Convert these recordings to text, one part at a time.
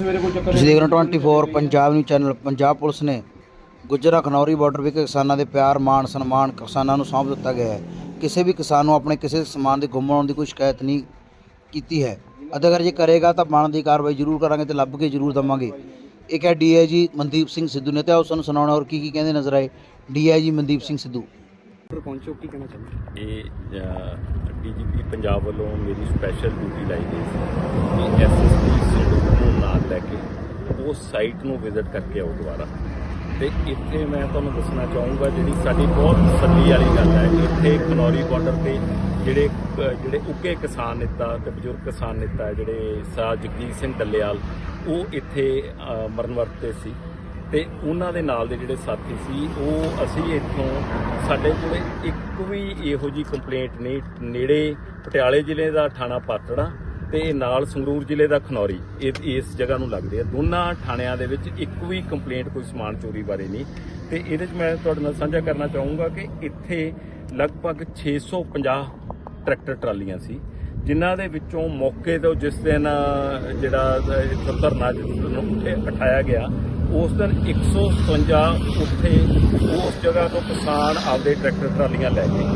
ਤੁਸੀਂ ਦੇਖ ਰਹੇ ਹੋ 24 Punjab news channel Punjab police ਨੇ ਗੁਜਰਾ ਖਨੌਰੀ ਬਾਰਡਰ ਵਿਖੇ ਕਿਸਾਨਾਂ ਦੇ ਪਿਆਰ ਮਾਣ ਸਨਮਾਨ ਕਿਸਾਨਾਂ ਨੂੰ ਸੌਂਪ ਦਿੱਤਾ ਗਿਆ ਹੈ। ਕਿਸੇ ਵੀ ਕਿਸਾਨ ਨੂੰ ਆਪਣੇ ਕਿਸੇ ਸਮਾਨ ਦੇ ਗੁੰਮ ਹੋਣ ਦੀ ਕੋਈ ਸ਼ਿਕਾਇਤ ਨਹੀਂ ਕੀਤੀ ਹੈ। ਅਤੇ ਅਗਰ ਜੇ ਕਰੇਗਾ ਤਾਂ ਬਣਦੀ ਕਾਰਵਾਈ ਜ਼ਰੂਰ ਕਰਾਂਗੇ ਤੇ ਲੱਭ ਕੇ ਜ਼ਰੂਰ ਦਵਾਂਗੇ। ਇੱਕ ਹੈ ਡੀਆਈਜੀ ਮਨਦੀਪ ਸਿੰਘ ਸਿੱਧੂ ਨੇ ਤੇ ਆਓ ਸਾਨੂੰ ਸੁਣਾਉਣਾ ਔਰ ਕੀ ਕੀ ਕਹਿੰਦੇ ਨਜ਼ਰ ਆਏ ਡੀਆਈਜੀ ਮਨਦੀਪ ਸਿੰਘ ਸਿੱਧੂ। ਪਹੁੰਚੋ ਕੀ ਕਹਿਣਾ ਚਾਹੁੰਦੇ ਇਹ ਡੀਜੀਪੀ ਪੰਜਾਬ ਵੱਲੋਂ ਮੇਰੀ ਸਪੈਸ਼ਲ ਡਿਊਟੀ ਲਾਈ ਗਈ ਸੀ। ਕਿ ਐਸਐਸਪੀ ਸਿੱਧੂ ਨੂੰ ਨਾਲ ਲੈ ਕੇ ਉਹ ਸਾਈਟ ਨੂੰ ਵਿਜ਼ਿਟ ਕਰਕੇ ਆਓ ਦੁਬਾਰਾ। ਤੇ ਇੱਥੇ ਮੈਂ ਤੁਹਾਨੂੰ ਦੱਸਣਾ ਚਾਹੂੰਗਾ ਜਿਹੜੀ ਸਾਡੀ ਬਹੁਤ ਤਸੱਲੀ ਵਾਲੀ ਗੱਲ ਹੈ ਇੱਥੇ ਖਨੌਰੀ ਬਾਰਡਰ ਤੇ ਜਿਹੜੇ ਜਿਹੜੇ ਉੱਕੇ ਕਿਸਾਨ ਨੇਤਾ ਤੇ ਬਜ਼ੁਰਗ ਕਿਸਾਨ ਨੇਤਾ ਜਿਹੜੇ ਸਾ ਜਗਜੀਤ ਸਿੰਘ ਡੱਲੇਵਾਲ ਉਹ ਇੱਥੇ ਅ, ਮਰਨ ਵਰਤੇ ਸੀ। ਤੇ ਉਹਨਾਂ ਦੇ ਨਾਲ ਦੇ ਜਿਹੜੇ ਸਾਥੀ ਸੀ ਉਹ ਅਸੀਂ ਇੱਥੋਂ ਸਾਡੇ ਕੋਲੇ ਇੱਕ ਵੀ ਇਹੋ ਜੀ ਕੰਪਲੇਂਟ ਨਹੀਂ ਨੇੜੇ ਪਟਿਆਲੇ ਜ਼ਿਲ੍ਹੇ ਦਾ ਥਾਣਾ ਪਾਤੜਾ ਤੇ ਨਾਲ ਸੰਗਰੂਰ ਜ਼ਿਲ੍ਹੇ ਦਾ ਖਨੌਰੀ, ਇਹ ਇਸ ਜਗ੍ਹਾ ਨੂੰ ਲੱਗਦੇ ਆ। ਦੋਨਾਂ ਥਾਣਿਆਂ ਦੇ ਵਿੱਚ ਇੱਕ ਵੀ ਕੰਪਲੇਂਟ ਕੋਈ ਸਮਾਨ ਚੋਰੀ ਬਾਰੇ ਨਹੀਂ। ਤੇ ਇਹਦੇ 'ਚ ਮੈਂ ਤੁਹਾਡੇ ਨਾਲ ਸਾਂਝਾ ਕਰਨਾ ਚਾਹੂੰਗਾ ਕਿ ਇੱਥੇ ਲਗਭਗ 650 ਟਰੈਕਟਰ ਟਰਾਲੀਆਂ ਸੀ, ਜਿਨ੍ਹਾਂ ਦੇ ਵਿੱਚੋਂ ਮੌਕੇ ਤੋਂ ਜਿਸ ਦਿਨ ਜਿਹੜਾ ਧਰਨਾ ਜਿਸ ਉੱਥੇ ਉਠਾਇਆ ਗਿਆ ਉਸ ਦਿਨ 157 ਉੱਥੇ ਉਸ ਜਗ੍ਹਾ ਤੋਂ ਕਿਸਾਨ ਆਪਦੇ ਟਰੈਕਟਰ, ਟਰਾਲੀਆਂ ਲੈ ਗਏ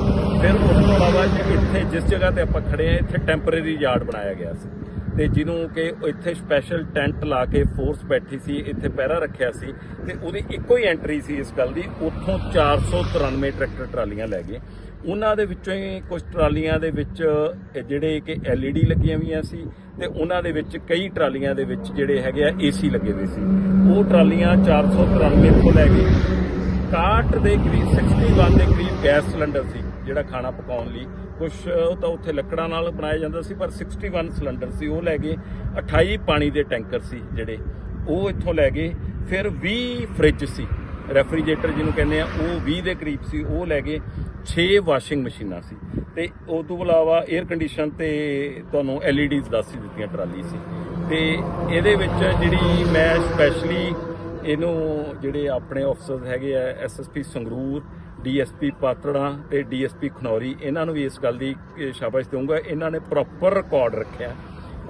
ਫਿਰ ਉਸ ਤੋਂ ਇਲਾਵਾ ਜੀ ਇੱਥੇ ਜਿਸ ਜਗ੍ਹਾ ਤੇ ਆਪਾਂ ਖੜੇ ਆ ਇੱਥੇ ਟੈਂਪਰੇਰੀ ਯਾਰਡ ਬਣਾਇਆ ਗਿਆ ਸੀ ਤੇ ਜਿਹਨੂੰ ਕਿ ਇੱਥੇ ਸਪੈਸ਼ਲ ਟੈਂਟ ਲਾ ਕੇ ਫੋਰਸ ਬੈਠੀ ਸੀ, ਇੱਥੇ ਪਹਿਰਾ ਰੱਖਿਆ ਸੀ ਤੇ ਉਹਦੀ ਇੱਕੋ ਹੀ ਐਂਟਰੀ ਸੀ ਇਸ ਗੱਲ ਦੀ, ਉੱਥੋਂ 493 ਟਰੈਕਟਰ, ਟਰਾਲੀਆਂ ਲੈ ਗਏ। ਉਹਨਾਂ ਦੇ ਵਿੱਚੋਂ ਹੀ ਕੁਝ ਟਰਾਲੀਆਂ ਦੇ ਵਿੱਚ ਜਿਹੜੇ ਕਿ LED ਲੱਗੀਆਂ ਹੋਈਆਂ ਸੀ ਤੇ ਉਹਨਾਂ ਦੇ ਵਿੱਚ ਕਈ ਟਰਾਲੀਆਂ ਦੇ ਵਿੱਚ ਜਿਹੜੇ ਹੈਗੇ ਆ AC ਲੱਗੇ ਹੋਏ ਸੀ। ਉਹ ਟਰਾਲੀਆਂ 493 ਤੋਂ ਲੈ ਕੇ 61 ਦੇ ਕਰੀਬ 61 ਦੇ ਕਰੀਬ ਗੈਸ ਸਿਲੰਡਰ ਸੀ, ਜਿਹੜਾ ਖਾਣਾ ਪਕਾਉਣ ਲਈ। ਕੁਝ ਉਹ ਤਾਂ ਉੱਥੇ ਲੱਕੜਾਂ ਨਾਲ ਬਣਾਇਆ ਜਾਂਦਾ ਸੀ, ਪਰ 61 ਸਿਲੰਡਰ ਸੀ। ਉਹ ਲੈ ਗਏ 28 ਪਾਣੀ ਦੇ ਟੈਂਕਰ ਸੀ ਜਿਹੜੇ। ਉਹ ਇੱਥੋਂ ਲੈ ਗਏ ਫਿਰ 20 ਫ੍ਰਿਜ ਸੀ। ਰੈਫਰੀਜਰੇਟਰ ਜਿਹਨੂੰ ਕਹਿੰਦੇ ਆ, ਉਹ 20 ਦੇ ਕਰੀਬ ਸੀ, ਉਹ ਲੈ ਗਏ 6 ਵਾਸ਼ਿੰਗ ਮਸ਼ੀਨਾਂ ਸੀ। ਤੇ ਉਸ ਤੋਂ ਇਲਾਵਾ 에ਅਰ ਕੰਡੀਸ਼ਨ ਤੇ ਤੁਹਾਨੂੰ LEDs ਦੱਸ ਹੀ ਦਿੱਤੀਆਂ, ਟਰਾਲੀ ਸੀ। ਤੇ ਇਹਦੇ ਵਿੱਚ ਜਿਹੜੀ ਮੈਂ ਸਪੈਸ਼ਲੀ ਇਹਨੂੰ ਜਿਹੜੇ ਆਪਣੇ ਅਫਸਰ ਹੈਗੇ ਆ ਐਸਐਸਪੀ ਸੰਗਰੂਰ ਡੀਐਸਪੀ ਪਾਤੜਾ ਤੇ ਡੀਐਸਪੀ ਖਨੌਰੀ, ਇਹਨਾਂ ਨੂੰ ਵੀ ਇਸ ਗੱਲ ਦੀ ਸ਼ਾਬਾਸ਼ ਦਊਂਗਾ। ਇਹਨਾਂ ਨੇ ਪ੍ਰੋਪਰ ਰਿਕਾਰਡ ਰੱਖਿਆ।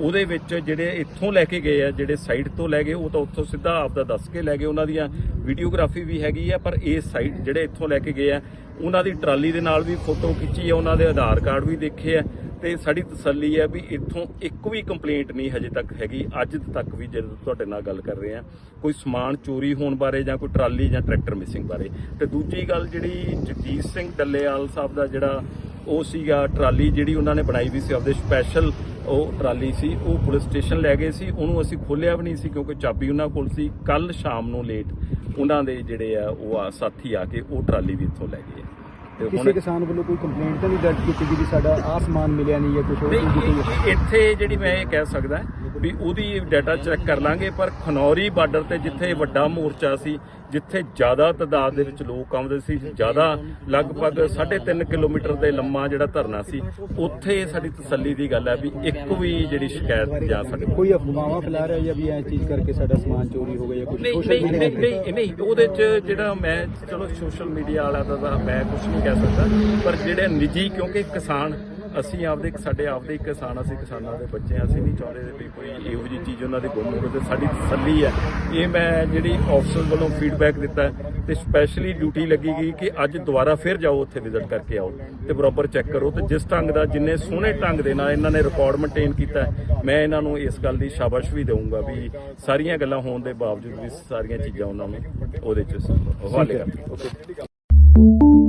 ਉਹਦੇ ਵਿੱਚ ਜਿਹੜੇ ਇੱਥੋਂ ਲੈ ਕੇ ਗਏ ਆ, ਜਿਹੜੇ ਸਾਈਡ ਤੋਂ ਲੈ ਗਏ, ਉਹ ਤਾਂ ਉੱਥੋਂ ਸਿੱਧਾ ਆਪਦਾ ਦੱਸ ਕੇ ਲੈ ਗਏ। ਉਹਨਾਂ ਦੀਆਂ ਵੀਡੀਓਗ੍ਰਾਫੀ ਵੀ ਹੈਗੀ ਆ, ਪਰ ਇਹ ਸਾਈਟ ਜਿਹੜੇ ਇੱਥੋਂ ਲੈ ਕੇ ਗਏ ਆ, ਉਹਨਾਂ ਦੀ ਟਰਾਲੀ ਦੇ ਨਾਲ ਵੀ ਫੋਟੋ ਖਿੱਚੀ ਆ, ਉਹਨਾਂ ਦੇ ਆਧਾਰ ਕਾਰਡ ਵੀ ਦੇਖੇ ਆ। ਤੇ ਸਾਡੀ ਤਸੱਲੀ ਹੈ ਵੀ ਇੱਥੋਂ ਇੱਕ ਵੀ ਕੰਪਲੇਂਟ ਨਹੀਂ ਹਜੇ ਤੱਕ ਹੈਗੀ, ਅੱਜ ਤੱਕ ਵੀ ਜਦੋਂ ਤੁਹਾਡੇ ਨਾਲ ਗੱਲ ਕਰ ਰਹੇ ਆ। ਕੋਈ ਸਮਾਨ ਚੋਰੀ ਹੋਣ ਬਾਰੇ ਜਾਂ ਕੋਈ ਟਰਾਲੀ ਜਾਂ ਟਰੈਕਟਰ ਮਿਸਿੰਗ ਬਾਰੇ। ਤੇ ਦੂਜੀ ਗੱਲ ਜਿਹੜੀ ਜਗਜੀਤ ਸਿੰਘ ਡੱਲੇਵਾਲ ਸਾਹਿਬ ਦਾ ਜਿਹੜਾ ਉਹ ਸੀਗਾ ਟਰਾਲੀ ਜਿਹੜੀ ਉਹਨਾਂ ਨੇ ਬਣਾਈ ਵੀ ਸੀ ਆਪਦੇ ਸਪੈਸ਼ਲ ਉਹ ਟਰਾਲੀ ਸੀ ਉਹ ਪੁਲਿਸ ਸਟੇਸ਼ਨ ਲੈ ਗਏ ਸੀ ਉਹਨੂੰ ਅਸੀਂ ਖੋਲਿਆ ਵੀ ਨਹੀਂ ਸੀ ਕਿਉਂਕਿ ਚਾਬੀ ਉਹਨਾਂ ਕੋਲ ਸੀ ਕੱਲ ਸ਼ਾਮ ਨੂੰ ਲੇਟ ਉਹਨਾਂ ਦੇ ਜਿਹੜੇ ਆ ਉਹ ਆ ਸਾਥੀ ਆ ਕੇ ਉਹ ਟਰਾਲੀ ਵੀ ਇੱਥੋਂ ਲੈ ਗਏ। ਤੇ ਕਿਸੇ ਕਿਸਾਨ ਵੱਲੋਂ ਕੋਈ ਕੰਪਲੇਂਟ ਤਾਂ ਨਹੀਂ ਦਰਜ ਕੀਤੀ ਗਈ ਵੀ ਸਾਡਾ ਆਸਮਾਨ ਮਿਲਿਆ ਨਹੀਂ ਜਾਂ ਕੁਝ ਹੋਰ ਇੱਥੇ ਜਿਹੜੀ ਮੈਂ ਇਹ ਕਹਿ ਸਕਦਾ ਵੀ ਉਹਦੀ ਡਾਟਾ ਚੈੱਕ ਕਰ ਲਾਂਗੇ ਪਰ ਖਨੌਰੀ ਬਾਰਡਰ ਤੇ ਜਿੱਥੇ ਵੱਡਾ ਮੋਰਚਾ ਸੀ ਜਿੱਥੇ ਜ਼ਿਆਦਾ ਤਾਦਾਦ ਦੇ ਵਿੱਚ ਲੋਕ ਆਉਂਦੇ ਸੀ ਜ਼ਿਆਦਾ ਲਗਭਗ 3.5 ਕਿਲੋਮੀਟਰ ਦੇ ਲੰਮਾ ਜਿਹੜਾ ਧਰਨਾ ਸੀ ਉੱਥੇ ਸਾਡੀ ਤਸੱਲੀ ਦੀ ਗੱਲ ਹੈ ਵੀ ਇੱਕ ਵੀ ਜਿਹੜੀ ਸ਼ਿਕਾਇਤ ਜਾਂ ਸਾਡੇ ਕੋਈ ਅਫਵਾਹਾਂ ਫੈਲਾ ਰਿਹਾ ਜਾਂ ਵੀ ਇਹ ਚੀਜ਼ ਕਰਕੇ ਸਾਡਾ ਸਮਾਨ ਚੋਰੀ ਹੋ ਗਿਆ ਜਾਂ ਕੁਝ ਨਹੀਂ ਨਹੀਂ ਨਹੀਂ ਨਹੀਂ ਉਹਦੇ ਚ ਜਿਹੜਾ ਮੈਂ ਚਲੋ ਸੋਸ਼ਲ ਮੀਡੀਆ ਵਾਲਾ ਦਾ ਤਾਂ ਮੈਂ ਕੁਝ ਨਹੀਂ ਕਹਿ ਸਕਦਾ ਪਰ ਜਿਹੜੇ ਨਿੱਜੀ ਕਿਉਂਕਿ ਕਿਸਾਨ ਅਸੀਂ ਆਪਦੇ ਸਾਡੇ ਆਪਦੇ ਕਿਸਾਨ ਅਸੀਂ ਕਿਸਾਨਾਂ ਦੇ ਬੱਚੇ ਹਾਂ ਅਸੀਂ ਨਹੀਂ ਚਾਹੁੰਦੇ ਵੀ ਕੋਈ ਇਹੋ ਜਿਹੀ ਚੀਜ਼ ਉਹਨਾਂ ਦੇ ਗੁੰਮ ਹੋਵੇ ਤੇ ਸਾਡੀ ਤਸੱਲੀ ਹੈ। ਇਹ ਮੈਂ ਜਿਹੜੀ ਅਫਸਰ ਵੱਲੋਂ ਫੀਡਬੈਕ ਦਿੱਤਾ ਹੈ ਤੇ ਸਪੈਸ਼ਲੀ ਡਿਊਟੀ ਲੱਗੀ ਗਈ ਕਿ ਅੱਜ ਦੁਬਾਰਾ ਫਿਰ ਜਾਓ ਉੱਥੇ ਵਿਜ਼ਿਟ ਕਰਕੇ ਆਓ ਤੇ ਬਰਾਬਰ ਚੈੱਕ ਕਰੋ ਤੇ ਜਿਸ ਢੰਗ ਦਾ, ਜਿੰਨੇ ਸੋਹਣੇ ਢੰਗ ਦੇ ਨਾਲ ਇਹਨਾਂ ਨੇ ਰਿਕਾਰਡ ਮੇਨਟੇਨ ਕੀਤਾ ਮੈਂ ਇਹਨਾਂ ਨੂੰ ਇਸ ਗੱਲ ਦੀ ਸ਼ਾਬਾਸ਼ ਵੀ ਦਊਂਗਾ ਵੀ ਸਾਰੀਆਂ ਗੱਲਾਂ ਹੋਣ ਦੇ ਬਾਵਜੂਦ ਵੀ ਸਾਰੀਆਂ ਚੀਜ਼ਾਂ ਉਹਨਾਂ ਨੂੰ ਉਹਦੇ ਚ ਹਵਾਲੇ ਕਰ ਓਕੇ